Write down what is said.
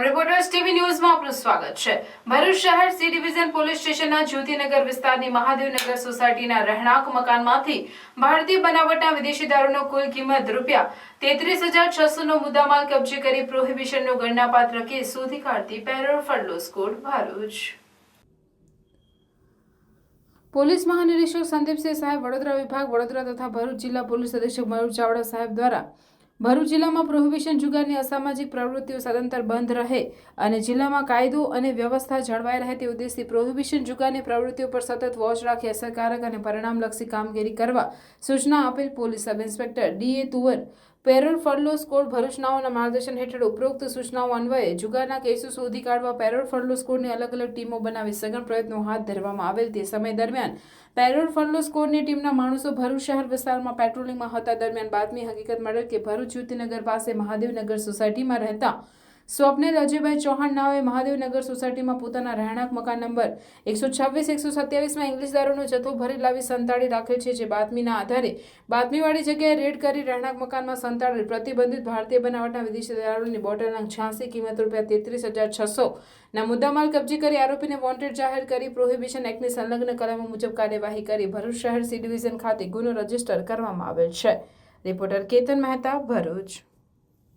આપનું સ્વાગત છે. ભરૂચ શહેર સી ડિવિઝન પોલીસ સ્ટેશનના જ્યોતિનગર વિસ્તારની મહાદેવનગર સોસાયટીના રહેણાંક મકાનમાંથી ભારતીય બનાવટના વિદેશી દારૂનો કુલ કિંમત રૂપિયા તેત્રીસ હજાર છસોનો મુદ્દામાલ કબજે કરી પ્રોહિબિશનનો ગણનાપાત્ર કેસ શોધી કાઢતી parole furlough squad Bharuch. Police મહાનિરીક્ષક Sandeepsinh સાહેબ વડોદરા વિભાગ, વડોદરા તથા ભરૂચ જિલ્લા પોલીસ અધિક્ષક મયુર ચાવડા સાહેબ દ્વારા ભરૂચ જિલ્લામાં પ્રોહિબિશન જુગારની અસામાજિક પ્રવૃત્તિઓ સદંતર બંધ રહે અને જિલ્લામાં કાયદો અને વ્યવસ્થા જળવાઈ રહે તે ઉદ્દેશથી પ્રોહિબિશન જુગારની પ્રવૃત્તિઓ પર સતત વોચ રાખી અસરકારક અને પરિણામલક્ષી કામગીરી કરવા સૂચના આપેલ police sub inspector DA Tuvar parole furlough code ભરૂચનાઓના માર્ગદર્શન હેઠળ ઉપરોક્ત સૂચનાઓ અન્વયે જુગારના કેસો શોધી કાઢવા પેરોલ ફરલોસ કોડની અલગ અલગ ટીમો બનાવી સઘન પ્રયત્નો હાથ ધરવામાં આવેલ તે સમય દરમિયાન પેરોલ ફરલોસ કોડની ટીમના માણસો ભરૂચ શહેર વિસ્તારમાં પેટ્રોલિંગમાં હતા. દરમિયાન બાતમી હકીકત મળેલ કે ભરૂચ જ્યોતિનગર પાસે મહાદેવનગર સોસાયટીમાં રહેતા સ્વપ્નેલ અજયભાઈ ચૌહાણ નાવે મહાદેવનગર સોસાયટીમાં પોતાના રહેણાંક મકાન નંબર એકસો છવ્વીસ, એકસો સત્યાવીસમાં ઇંગ્લિશ દારૂનો જથ્થો ભરી લાવી સંતાડી રાખે છે, જે બાતમીના આધારે બાતમીવાળી જગ્યાએ રેડ કરી રહેણાંક મકાનમાં સંતાડેલ પ્રતિબંધિત ભારતીય બનાવટના વિદેશી દારૂની બોટલ નંગ છ્યાસી, કિંમત રૂપિયા તેત્રીસ હજાર છસો ના મુદ્દામાલ કબજે કરી આરોપીને વોન્ટેડ જાહેર કરી પ્રોહિબિશન એક્ટની સંલગ્ન કલમો મુજબ કાર્યવાહી કરી. ભરૂચ શહેર સી ડિવિઝન ખાતે ગુનો રજિસ્ટર કરવામાં આવેલ છે. રિપોર્ટર કેતન મહેતા, ભરૂચ.